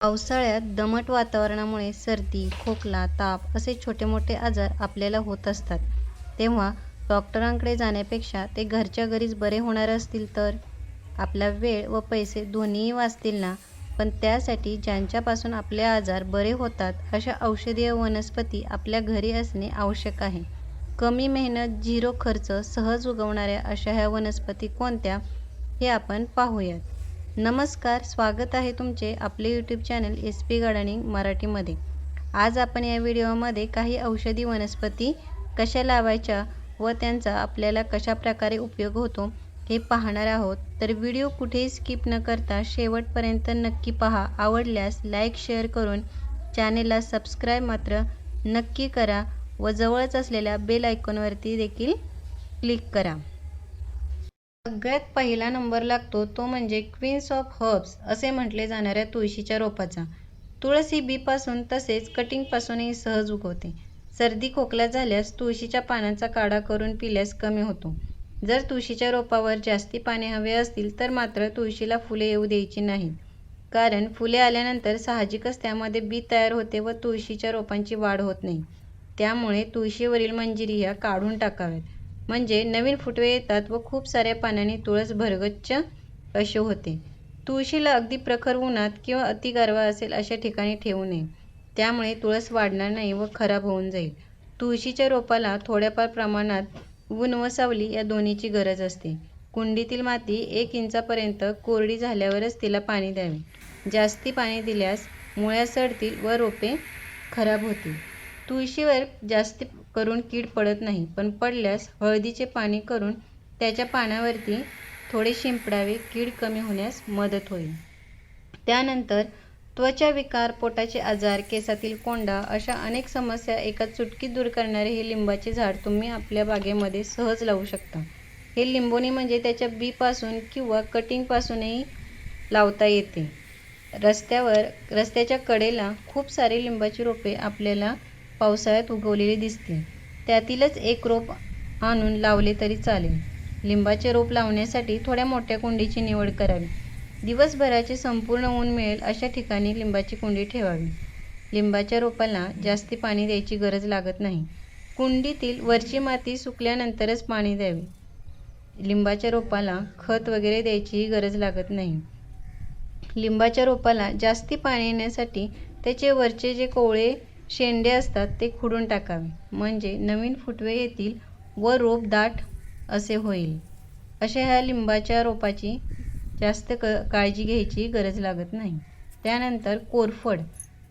पावसाळ्यात दमट वातावरणामुळे सर्दी, खोकला, ताप असे छोटे मोठे आजार आपल्याला होत असतात. तेव्हा डॉक्टरांकडे जाण्यापेक्षा ते घरच्या घरीच बरे होणार असतील तर? आपला वेळ व पैसे दोन्हीही वाचतील ना? पण त्यासाठी ज्यांच्यापासून आपले आजार बरे होतात अशा औषधीय वनस्पती आपल्या घरी असणे आवश्यक आहे. कमी मेहनत, झिरो खर्च, सहज उगवणाऱ्या अशा ह्या वनस्पती कोणत्या, हे आपण पाहूयात. नमस्कार, स्वागत आहे तुमचे आपले YouTube channel S P gardening मराठीमध्ये. आज आपण या व्हिडिओमध्ये काही औषधी वनस्पती कशा लावायच्या व त्यांचा आपल्याला कशाप्रकारे उपयोग होतो हे पाहणार आहोत. तर व्हिडिओ कुठेही स्किप न करता शेवटपर्यंत नक्की पहा. आवडल्यास लाईक, शेअर करून चॅनेलला सबस्क्राईब मात्र नक्की करा व जवळच असलेल्या बेल आयकॉनवरती देखील क्लिक करा. सगळ्यात पहिला नंबर लागतो तो म्हणजे क्वीन्स ऑफ हर्ब्स असे म्हटले जाणाऱ्या तुळशीच्या रोपाचा. तुळस ही बीपासून तसेच कटिंगपासूनही सहज उगवते. सर्दी खोकला झाल्यास तुळशीच्या पानांचा काढा करून पिल्यास कमी होतो. जर तुळशीच्या रोपावर जास्ती पाने हवे असतील तर मात्र तुळशीला फुले येऊ द्यायची नाहीत. कारण फुले आल्यानंतर साहजिकच त्यामध्ये बी तयार होते व तुळशीच्या रोपांची वाढ होत नाही. त्यामुळे तुळशीवरील मंजिरी ह्या काढून टाकाव्यात. म्हणजे नवीन फुटवे येतात व खूप साऱ्या पानांनी तुळस भरगच्च अशी होते. तुळशीला अगदी प्रखर उन्हात किंवा अति गारवा असेल अशा ठिकाणी ठेवू नये. त्यामुळे तुळस वाढणार नाही व खराब होऊन जाईल. तुळशीच्या रोपाला थोड्याफार प्रमाणात ऊन व सावली या दोन्हीची गरज असते. कुंडीतील माती एक इंचापर्यंत कोरडी झाल्यावरच तिला पाणी द्यावे. जास्ती पाणी दिल्यास मुळ्या सडतील व रोपे खराब होतील. तुळशीवर जास्त करून कीड पडत नाही पण पडल्यास हळदीचे पाणी करून त्याच्या पानावरती थोडे शिंपडावे कीड कमी होण्यास मदत होईल. त्यानंतर त्वचा विकार पोटाचे आजार, केसातील कोंडा अशा अनेक समस्या एका चुटकीत दूर करणारे हे लिंबाचे झाड तुम्ही आपल्या बागेमध्ये सहज लावू शकता. हे लिंबोणी म्हणजे त्याच्या बीपासून किंवा कटिंगपासूनही लावता येते. रस्त्यावर रस्त्याच्या कडेला खूप सारे लिंबाची रोपे आपल्याला पावसाळ्यात उगवलेली दिसते त्यातीलच एक रोप आणून लावले तरी चालेल. लिंबाचे रोप लावण्यासाठी थोड्या मोठ्या कुंडीची निवड करावी. दिवसभराचे संपूर्ण ऊन मिळेल अशा ठिकाणी लिंबाची कुंडी ठेवावी. लिंबाच्या रोपाला जास्ती पाणी द्यायची गरज लागत नाही. कुंडीतील वरची माती सुकल्यानंतरच पाणी द्यावे. लिंबाच्या रोपाला खत वगैरे द्यायचीही गरज लागत नाही. लिंबाच्या रोपाला जास्ती पाणी येण्यासाठी त्याचे वरचे जे कोवळे शेंडे असतात ते खुडून टाकावे. म्हणजे नवीन फुटवे येतील व रोप दाट असे होईल. अशा ह्या लिंबाच्या रोपाची जास्त क काळजी घ्यायची गरज लागत नाही. त्यानंतर कोरफड.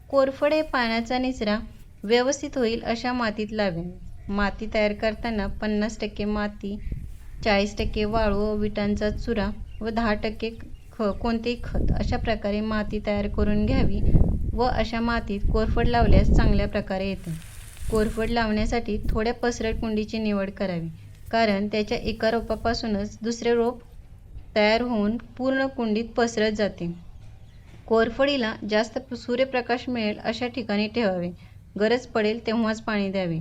कोरफड हे पाण्याचा निचरा व्यवस्थित होईल अशा मातीत लावे माती तयार करताना पन्नास टक्के माती, चाळीस टक्के वाळू व विटांचा चुरा व दहा टक्के ख कोणतेही खत अशा प्रकारे माती तयार करून घ्यावी व अशा मातीत कोरफड लावल्यास चांगल्या प्रकारे येते. कोरफड लावण्यासाठी थोड्या पसरट कुंडीची निवड करावी. कारण त्याच्या एका रोपापासूनच दुसरे रोप तयार होऊन पूर्ण कुंडीत पसरत जाते. कोरफडीला जास्त सूर्यप्रकाश मिळेल अशा ठिकाणी ठेवावे. गरज पडेल तेव्हाच पाणी द्यावे.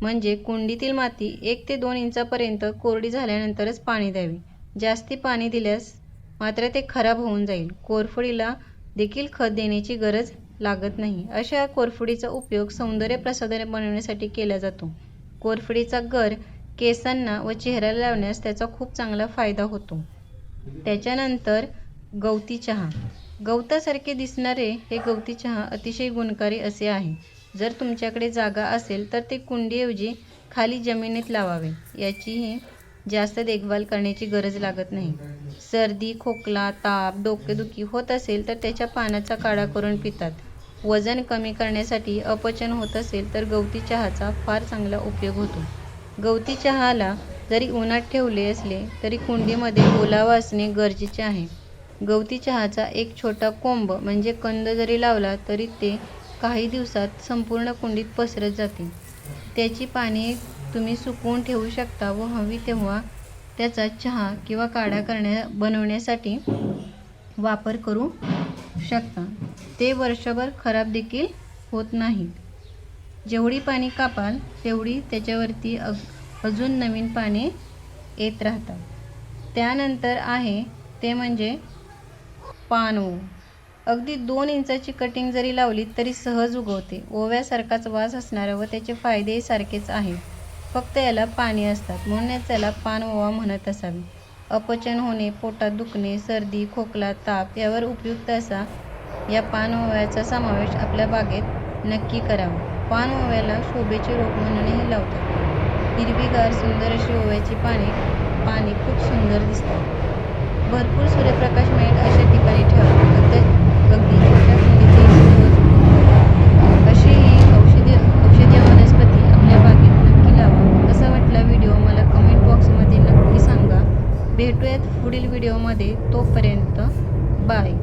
म्हणजे कुंडीतील माती एक ते दोन इंचापर्यंत कोरडी झाल्यानंतरच पाणी द्यावे. जास्ती पाणी दिल्यास मात्र ते खराब होऊन जाईल. कोरफडीला देखील खत देण्याची गरज लागत नाही. अशा कोरफडीचा उपयोग सौंदर्य प्रसाधने बनवण्यासाठी केला जातो. कोरफडीचा गर केसांना व चेहऱ्याला लावण्यास त्याचा खूप चांगला फायदा होतो. त्याच्यानंतर गवती चहा. गवतासारखे दिसणारे हे गवती चहा अतिशय गुणकारी असे आहे. जर तुमच्याकडे जागा असेल तर ते कुंडीऐवजी खाली जमिनीत लावावे. याचीही जास्त देखभाल करण्याची गरज लागत नाही. सर्दी, खोकला, ताप, डोकेदुखी होत असेल तर त्याच्या पानाचा काढा करून पितात. वजन कमी करण्यासाठी अपचन होत असेल तर गवती चहाचा फार चांगला उपयोग होतो. गवती चहाला जरी उन्हात ठेवले असले तरी कुंडीमध्ये ओलावा असणे गरजेचे आहे. गवती चहाचा एक छोटा कोंब म्हणजे कंद जरी लावला तरी ते काही दिवसात संपूर्ण कुंडीत पसरत जाते. त्याची पाने तुम्ही सुकवून ठेवू शकता व हवी तेव्हा त्याचा चहा किंवा काढा करण्या बनवण्यासाठी वापर करू शकता. ते वर्षभर खराब देखील होत नाहीत. जेवढी पाने कापाल तेवढी त्याच्यावरती अजून नवीन पाने येत राहतात. त्यानंतर आहे ते म्हणजे पान पानव. अगदी दोन इंचाची कटिंग जरी लावली तरी सहज उगवते ओव्यासारखाच वास असणारा व त्याचे फायदेही सारखेच आहेत फक्त याला पाणी असतात म्हणूनच याला पान ओवा म्हणत असावे अपचन होणे पोटात दुखणे सर्दी खोकला ताप यावर उपयुक्त असा या पानओव्याचा समावेश आपल्या बागेत नक्की करावा. पानओव्याला शोभेचे रोप म्हणूनही लावतात. हिरवीगार सुंदर अशी ओव्याची पाने पाने खूप सुंदर दिसतात. भरपूर सूर्यप्रकाश मिळेल अशा ठिकाणी ठेवा. अगदी अगदी छोट्या कुंडीतही बॉक्समध्ये नक्की सांगा भेटूयात पुढील व्हिडिओमध्ये तोपर्यंत बाय